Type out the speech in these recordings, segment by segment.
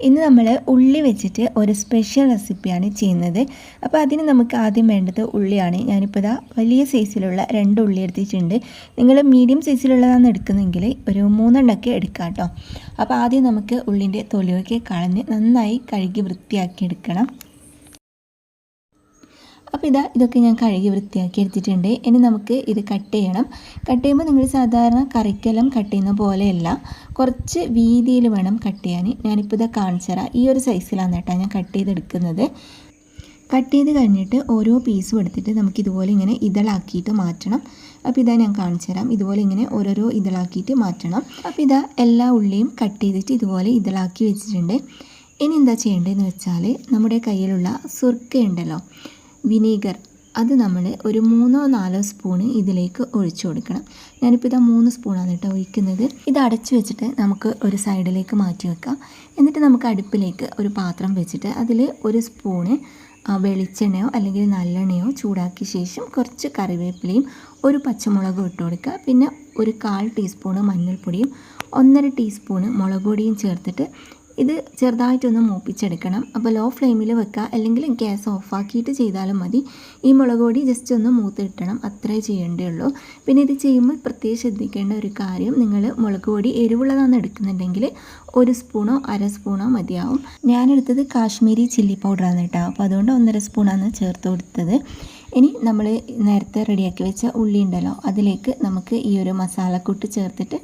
ഇന്ന് നമ്മൾ ഉള്ളി വെച്ചിട്ട് ഒരു സ്പെഷ്യൽ റെസിപ്പിയാണ് ചെയ്യുന്നത്. അപ്പോൾ അതിന് നമുക്ക് ആദ്യം വേണ്ടത് ഉള്ളിയാണ്. ഞാനിപ്പോൾ ഇതാ വലിയ സൈസിലുള്ള രണ്ട് ഉള്ളി എടുത്തിട്ടുണ്ട്. നിങ്ങൾ മീഡിയം സൈസിലുള്ളതാണ് എടുക്കുന്നതെങ്കിൽ ഒരു മൂന്നെണ്ണമൊക്കെ എടുക്കാം കേട്ടോ. അപ്പോൾ ആദ്യം നമുക്ക് ഉള്ളിന്റെ തൊലിയൊക്കെ കളഞ്ഞ് നന്നായി കഴുകി വൃത്തിയാക്കി എടുക്കണം. അപ്പോൾ ഇതാ ഇതൊക്കെ ഞാൻ കഴുകി വൃത്തിയാക്കി എടുത്തിട്ടുണ്ട്. ഇനി നമുക്ക് ഇത് കട്ട് ചെയ്യണം. കട്ട് ചെയ്യുമ്പോൾ നിങ്ങൾ സാധാരണ കറിക്കെല്ലാം കട്ട് ചെയ്യുന്ന പോലെയല്ല. കുറച്ച് വീതിയിൽ വേണം കട്ട് ചെയ്യാൻ ഞാനിപ്പോൾ ഇതാ കാണിച്ചു തരാം. ഈ ഒരു സൈസിലാണ് കേട്ടോ ഞാൻ കട്ട് ചെയ്തെടുക്കുന്നത്. കട്ട് ചെയ്ത് കഴിഞ്ഞിട്ട് ഓരോ പീസും എടുത്തിട്ട് നമുക്ക് ഇതുപോലെ ഇങ്ങനെ ഇതളാക്കിയിട്ട് മാറ്റണം. അപ്പോൾ ഇതാ ഞാൻ കാണിച്ചു തരാം. ഇതുപോലെ ഇങ്ങനെ ഓരോരോ ഇതളാക്കിയിട്ട് മാറ്റണം. അപ്പോൾ ഇതാ എല്ലാ ഉള്ളിയും കട്ട് ചെയ്തിട്ട് ഇതുപോലെ ഇതളാക്കി വെച്ചിട്ടുണ്ട്. ഇനി എന്താ ചെയ്യേണ്ടതെന്ന് വെച്ചാൽ നമ്മുടെ കയ്യിലുള്ള സുർക്ക ഉണ്ടല്ലോ വിനീഗർ. അത് നമ്മൾ ഒരു മൂന്നോ നാലോ സ്പൂണ് ഇതിലേക്ക് ഒഴിച്ചു കൊടുക്കണം. ഞാനിപ്പോൾ ഇതാ മൂന്ന് സ്പൂണാണ് കേട്ടോ ഒഴിക്കുന്നത്. ഇത് അടച്ചു വെച്ചിട്ട് നമുക്ക് ഒരു സൈഡിലേക്ക് മാറ്റി വെക്കാം. എന്നിട്ട് നമുക്ക് അടുപ്പിലേക്ക് ഒരു പാത്രം വെച്ചിട്ട് അതിൽ ഒരു സ്പൂണ് വെളിച്ചെണ്ണയോ അല്ലെങ്കിൽ നല്ലെണ്ണയോ ചൂടാക്കിയ ശേഷം കുറച്ച് കറിവേപ്പിലയും ഒരു പച്ചമുളകും ഇട്ട് കൊടുക്കുക. പിന്നെ ഒരു കാൽ ടീസ്പൂണ് മഞ്ഞൾപ്പൊടിയും ഒന്നര ടീസ്പൂണ് മുളക് പൊടിയും ചേർത്തിട്ട് ഇത് ചെറുതായിട്ടൊന്ന് മൂപ്പിച്ചെടുക്കണം. അപ്പോൾ ലോ ഫ്ലെയിമിൽ വെക്കുക അല്ലെങ്കിൽ ഗ്യാസ് ഓഫാക്കിയിട്ട് ചെയ്താലും മതി. ഈ മുളക് പൊടി ജസ്റ്റ് ഒന്ന് മൂത്ത് കിട്ടണം അത്രേ ചെയ്യേണ്ടതുള്ളൂ പിന്നെ ഇത് ചെയ്യുമ്പോൾ പ്രത്യേകം ശ്രദ്ധിക്കേണ്ട ഒരു കാര്യം നിങ്ങൾ മുളക് പൊടി എരിവുള്ളതാണ് എടുക്കുന്നുണ്ടെങ്കിൽ ഒരു സ്പൂണോ അര സ്പൂണോ മതിയാവും. ഞാനെടുത്തത് കാശ്മീരി ചില്ലി പൗഡറാണ് കേട്ടോ. അപ്പോൾ അതുകൊണ്ട് ഒന്നര സ്പൂണാണ് ചേർത്ത് കൊടുത്തത്. ഇനി നമ്മൾ നേരത്തെ റെഡിയാക്കി വെച്ച ഉള്ളി ഉണ്ടല്ലോ അതിലേക്ക് നമുക്ക് ഈ ഒരു മസാലക്കൂട്ട് ചേർത്തിട്ട്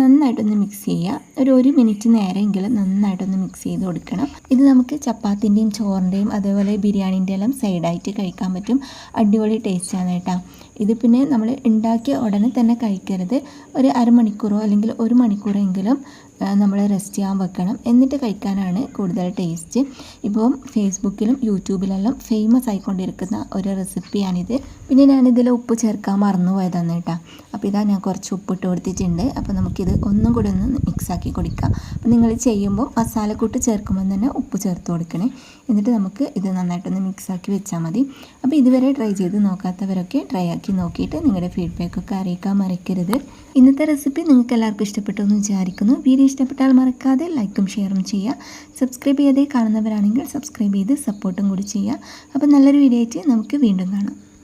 നന്നായിട്ടൊന്ന് മിക്സ് ചെയ്യുക. ഒരു ഒരു മിനിറ്റ് നേരമെങ്കിലും നന്നായിട്ടൊന്ന് മിക്സ് ചെയ്ത് കൊടുക്കണം. ഇത് നമുക്ക് ചപ്പാത്തിന്റെയും ചോറിന്റെയും അതേപോലെ ബിരിയാണീന്റെ എല്ലാം സൈഡായിട്ട് കഴിക്കാൻ പറ്റും. അടിപൊളി ടേസ്റ്റാണ് കേട്ടോ. ഇത് പിന്നെ നമ്മൾ ഉണ്ടാക്കിയ ഉടനെ തന്നെ കഴിക്കരുത്. ഒരു അരമണിക്കൂറോ അല്ലെങ്കിൽ ഒരു മണിക്കൂറെങ്കിലും നമ്മൾ റെസ്റ്റ് ചെയ്യാൻ വെക്കണം. എന്നിട്ട് കഴിക്കാനാണ് കൂടുതൽ ടേസ്റ്റ് ഇപ്പം ഫേസ്ബുക്കിലും യൂട്യൂബിലെല്ലാം ഫേമസ് ആയിക്കൊണ്ടിരിക്കുന്ന ഒരു റെസിപ്പിയാണിത് പിന്നെ ഞാനിതിൽ ഉപ്പ് ചേർക്കാൻ മറന്നു പോയതാണ് കേട്ടോ. അപ്പോൾ ഇതാ ഞാൻ കുറച്ച് ഉപ്പിട്ട് കൊടുത്തിട്ടുണ്ട്. അപ്പോൾ നമുക്കിത് ഒന്നും കൂടി ഒന്ന് മിക്സാക്കി കൊടുക്കാം. അപ്പോൾ നിങ്ങൾ ചെയ്യുമ്പോൾ മസാലക്കൂട്ട് ചേർക്കുമ്പോൾ തന്നെ ഉപ്പ് ചേർത്ത് കൊടുക്കണേ. എന്നിട്ട് നമുക്ക് ഇത് നന്നായിട്ടൊന്ന് മിക്സാക്കി വെച്ചാൽ മതി. അപ്പോൾ ഇതുവരെ ട്രൈ ചെയ്ത് നോക്കാത്തവരൊക്കെ ട്രൈ ആക്കി നോക്കിയിട്ട് നിങ്ങളുടെ ഫീഡ്ബാക്കൊക്കെ അറിയിക്കാൻ മറക്കരുത്. ഇന്നത്തെ റെസിപ്പി നിങ്ങൾക്ക് എല്ലാവർക്കും ഇഷ്ടപ്പെട്ടു എന്ന് വിചാരിക്കുന്നു. വീഡിയോ ഇഷ്ടപ്പെട്ടാൽ മറക്കാതെ ലൈക്കും ഷെയറും ചെയ്യുക. സബ്സ്ക്രൈബ് ചെയ്യാതെ കാണുന്നവരാണെങ്കിൽ സബ്സ്ക്രൈബ് ചെയ്ത് സപ്പോർട്ടും കൂടി ചെയ്യുക. അപ്പോൾ നല്ലൊരു വീഡിയോ ആയിട്ട് നമുക്ക് വീണ്ടും കാണാം.